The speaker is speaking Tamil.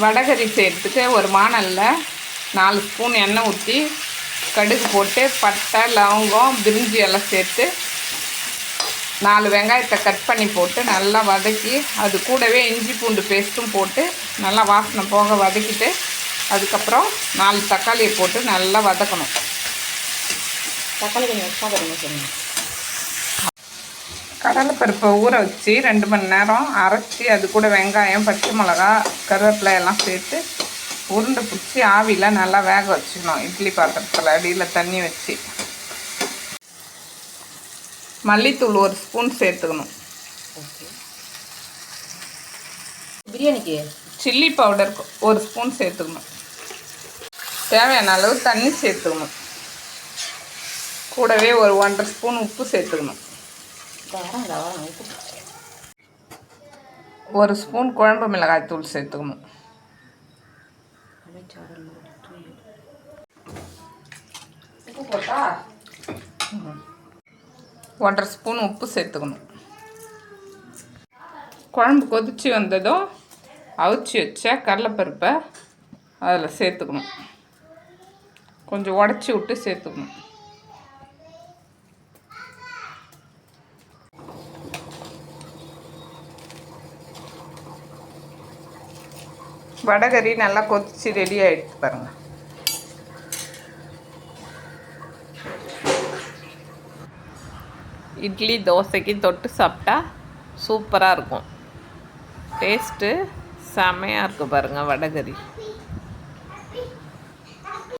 வடகறி செய்கிறதுக்கு ஒரு மானலில் நாலு ஸ்பூன் எண்ணெய் ஊற்றி கடுகு போட்டு பட்டை லவங்கம் பிரிஞ்சி எல்லாம் சேர்த்து நாலு வெங்காயத்தை கட் பண்ணி போட்டு நல்லா வதக்கி அது கூடவே இஞ்சி பூண்டு பேஸ்ட்டும் போட்டு நல்லா வாசனை போக வதக்கிட்டு அதுக்கப்புறம் நாலு தக்காளியை போட்டு நல்லா வதக்கணும். தக்காளி கொஞ்சம் எக்ஸ்ட்ரா போடுங்க சொல்லுங்கள் கடலைப்பருப்பை ஊற வச்சு ரெண்டு மணி நேரம் அரைச்சி அது கூட வெங்காயம் பச்சை மிளகா கருவேப்பிலை எல்லாம் சேர்த்து உருண்டை பிடிச்சி ஆவியில் நல்லா வேக வச்சுக்கணும். இட்லி பாத்திரத்தில் அடியில் தண்ணி வச்சு. மல்லித்தூள் ஒரு ஸ்பூன் சேர்த்துக்கணும். பிரியாணிக்கு? சில்லி பவுடர் ஒரு ஸ்பூன் சேர்த்துக்கணும். தேவையான அளவு தண்ணி சேர்த்துக்கணும். கூடவே ஒரு ஒன்றரை ஸ்பூன் உப்பு சேர்த்துக்கணும். ஒரு ஸ்பூன் குழம்பு மிளகாய் தூள் சேர்த்துக்கணும். உப்பு போட்டா? ஒன்றரை ஸ்பூன் உப்பு சேர்த்துக்கணும். குழம்பு கொதிச்சு வந்ததும் அவிச்சு வச்ச கடலைப்பருப்பை அதில் சேர்த்துக்கணும். கொஞ்சம் உடச்சி விட்டு சேர்த்துக்கணும். வடகறி நல்லா கொதிச்சு ரெடி ஆகிடுச்சு பாருங்கள் இட்லி தோசைக்கு தொட்டு சாப்பிட்டா சூப்பராக இருக்கும். டேஸ்ட்டு செமையாக இருக்கும் பாருங்கள் வடகறி